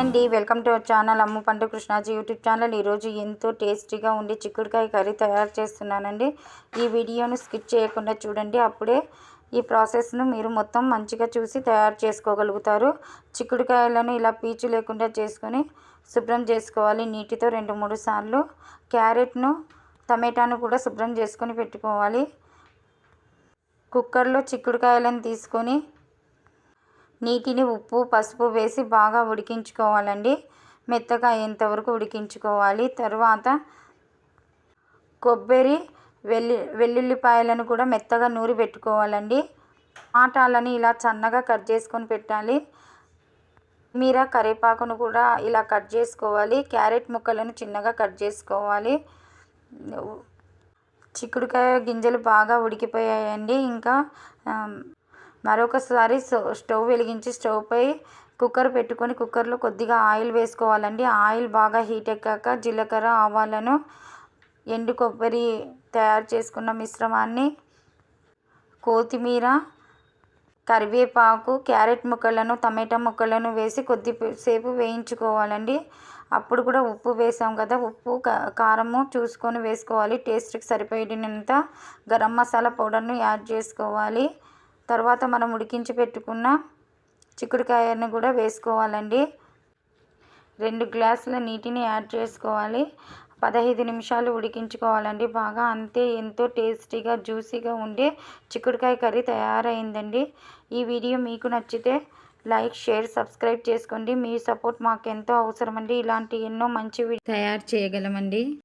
అండి. Welcome to our channel Ammu Pandu Krishnaji YouTube channel. ఈరోజు ఎంతో టేస్టీగా ఉండి చిక్కుడుకాయ కర్రీ తయారు చేస్తున్నానండి. ఈ వీడియోను స్కిప్ చేయకుండా చూడండి. అప్పుడే ఈ ప్రాసెస్ను మీరు మొత్తం మంచిగా చూసి తయారు చేసుకోగలుగుతారు. చిక్కుడుకాయలను ఇలా పీచు లేకుండా చేసుకొని శుభ్రం చేసుకోవాలి. నీటితో రెండు మూడు సార్లు క్యారెట్ను టమాటాను కూడా శుభ్రం చేసుకొని పెట్టుకోవాలి. కుక్కర్లో చిక్కుడుకాయలను తీసుకొని నీటిని ఉప్పు పసుపు వేసి బాగా ఉడికించుకోవాలండి. మెత్తగా అయ్యేంతవరకు ఉడికించుకోవాలి. తర్వాత కొబ్బరి వెల్లి వెల్లుల్లిపాయలను కూడా మెత్తగా నూరి పెట్టుకోవాలండి. ఆటాలని ఇలా సన్నగా కట్ చేసుకొని పెట్టాలి. మీర కరివేపాకును కూడా ఇలా కట్ చేసుకోవాలి. క్యారెట్ ముక్కలను చిన్నగా కట్ చేసుకోవాలి. చిక్కుడుకాయ గింజలు బాగా ఉడికిపోయాయండి. ఇంకా మరొకసారి స్టవ్ వెలిగించి స్టవ్పై కుక్కర్ పెట్టుకొని కుక్కర్లో కొద్దిగా ఆయిల్ వేసుకోవాలండి. ఆయిల్ బాగా హీట్ ఎక్కాక జీలకర్ర ఆవాలను ఎండు కొబ్బరి తయారు చేసుకున్న మిశ్రమాన్ని కొత్తిమీర కరివేపాకు క్యారెట్ ముక్కలను టమాటా ముక్కలను వేసి కొద్దిసేపు వేయించుకోవాలండి. అప్పుడు కూడా ఉప్పు వేసాం కదా ఉప్పు కారము చూసుకొని వేసుకోవాలి. టేస్ట్కి సరిపోయినంత గరం మసాలా పౌడర్ను యాడ్ చేసుకోవాలి. తర్వాత మనం ఉడికించి పెట్టుకున్న చిక్కుడుకాయను కూడా వేసుకోవాలండి. రెండు గ్లాసుల నీటిని యాడ్ చేసుకోవాలి. పదహైదు నిమిషాలు ఉడికించుకోవాలండి. బాగా అంతే ఎంతో టేస్టీగా జ్యూసీగా ఉండే చిక్కుడుకాయ కర్రీ తయారైందండి. ఈ వీడియో మీకు నచ్చితే లైక్ షేర్ సబ్స్క్రైబ్ చేసుకోండి. మీ సపోర్ట్ మాకు ఎంతో అవసరమండి. ఇలాంటి ఎన్నో మంచి తయారు చేయగలమండి.